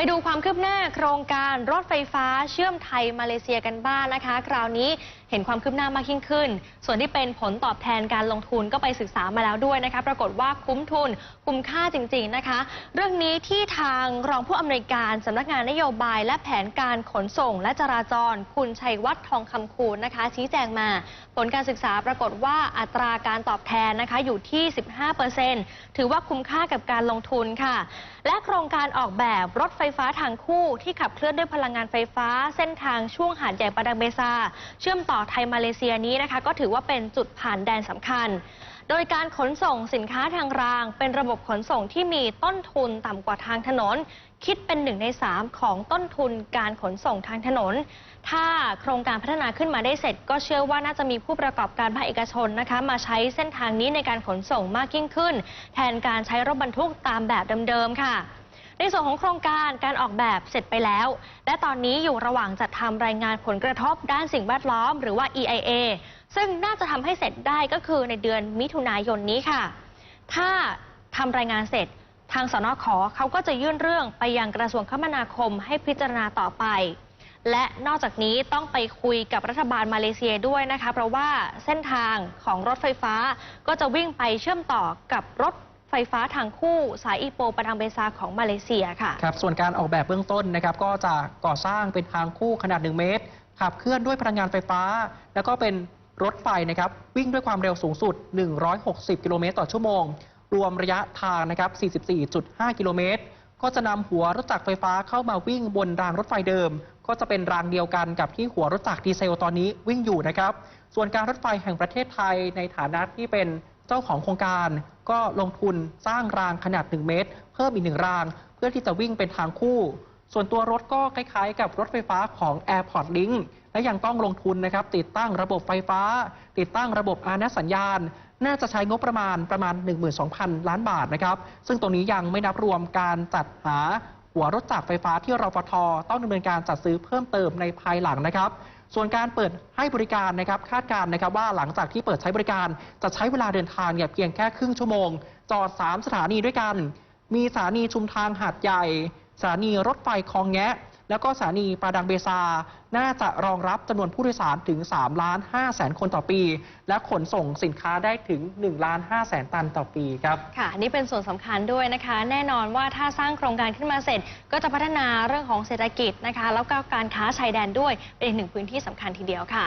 ไปดูความคืบหน้าโครงการรถไฟฟ้าเชื่อมไทยมาเลเซียกันบ้างนะคะ คราวนี้ เห็นความคืบหน้ามากยิ่งขึ้น ส่วนที่เป็นผลตอบแทนการลงทุนก็ไปศึกษามาแล้วด้วยนะคะปรากฏว่าคุ้มทุนคุ้มค่าจริง ๆนะคะ เรื่องนี้ที่ทางรองผู้อำนวยการสำนักงานนโยบาย และแผนการขนส่ง และจราจร คุณชัยวัฒน์ทองคำคูณนะคะ ชี้แจงมา ผลการศึกษาปรากฏว่าอัตราการตอบแทนนะคะอยู่ที่ 15%ถือว่าคุ้มค่ากับการลงทุนค่ะ และโครงการออกแบบรถไฟฟ้าทางคู่ที่ขับเคลื่อนด้วยพลังงานไฟฟ้า เส้นทางช่วงหาดใหญ่ปาดังเบซาเชื่อมต่อไทยมาเลเซียนี้นะคะ ก็ถือว่าเป็นจุดผ่านแดนสำคัญ โดยการขนส่งสินค้าทางราง เป็นระบบขนส่งที่มีต้นทุนต่ำกว่าทางถนน คิดเป็นหนึ่งในสามของต้นทุนการขนส่งทางถนน ถ้าโครงการพัฒนาขึ้นมาได้เสร็จ ก็เชื่อว่าน่าจะมีผู้ประกอบการภาคเอกชนนะคะ มาใช้เส้นทางนี้ในการขนส่งมากยิ่งขึ้น แทนการใช้รถบรรทุกตามแบบเดิมๆค่ะ ในส่วนของโครงการการออกแบบเสร็จไปแล้ว และตอนนี้อยู่ระหว่างจัดทำรายงานผลกระทบด้านสิ่งแวดล้อมหรือว่า EIA ซึ่งน่าจะทำให้เสร็จได้ก็คือในเดือนมิถุนายนนี้ค่ะ ถ้าทำรายงานเสร็จทางสนขเขาก็จะยื่นเรื่องไปยังกระทรวงคมนาคมให้พิจารณาต่อไป และนอกจากนี้ต้องไปคุยกับรัฐบาลมาเลเซียด้วยนะคะ เพราะว่าเส้นทางของรถไฟฟ้าก็จะวิ่งไปเชื่อมต่อกับรถ ไฟฟ้าทางคู่สายอีโปปะดังเบซาของมาเลเซียค่ะ ครับ ส่วนการออกแบบเบื้องต้นนะครับ ก็จะก่อสร้างเป็นทางคู่ขนาด 1 เมตร ขับเคลื่อนด้วยพลังงานไฟฟ้า แล้วก็เป็นรถไฟนะครับ วิ่งด้วยความเร็วสูงสุด 160 กิโลเมตรต่อชั่วโมง รวมระยะทางนะครับ 44.5 กิโลเมตร ก็จะนำหัวรถจักรไฟฟ้าเข้ามาวิ่งบนรางรถไฟเดิม ก็จะเป็นรางเดียวกันกับที่หัวรถจักรดีเซลตอนนี้วิ่งอยู่นะครับ ส่วนการรถไฟแห่งประเทศไทยในฐานะที่เป็น เจ้าของโครงการก็ลงทุนสร้างรางขนาด 1 เมตร เพิ่มอีกหนึ่งราง เพื่อที่จะวิ่งเป็นทางคู่ ส่วนตัวรถก็คล้ายๆ กับรถไฟฟ้าของ Airport Link และยังต้องลงทุนนะครับ ติดตั้งระบบไฟฟ้า ติดตั้งระบบอานสัญญาณ น่าจะใช้งบประมาณประมาณ 12,000 ล้านบาทนะครับ ซึ่งตรงนี้ยังไม่นับรวมการจัดหา หัวรถจักรไฟฟ้าที่รฟทต้องดำเนินการจัดซื้อเพิ่มเติมในภายหลังนะครับ ส่วนการเปิดให้บริการนะครับคาดการณ์นะครับว่าหลังจากที่เปิดใช้บริการจะใช้เวลาเดินทางเนี่ยเพียงแค่ครึ่งชั่วโมง จอด 3 สถานีด้วยกัน มีสถานีชุมทางหาดใหญ่สถานีรถไฟคลองแงะ แล้วก็สถานีปาดังเบซา น่าจะรองรับจำนวนผู้โดยสารถึง3ล้าน5แสนคนต่อปี และขนส่งสินค้าได้ถึง1ล้าน5แสนตันต่อปีครับ ค่ะ นี่เป็นส่วนสำคัญด้วยนะคะ แน่นอนว่าถ้าสร้างโครงการขึ้นมาเสร็จ ก็จะพัฒนาเรื่องของเศรษฐกิจนะคะ แล้วก็การค้าชายแดนด้วยเป็นอีกหนึ่งพื้นที่สำคัญทีเดียวค่ะ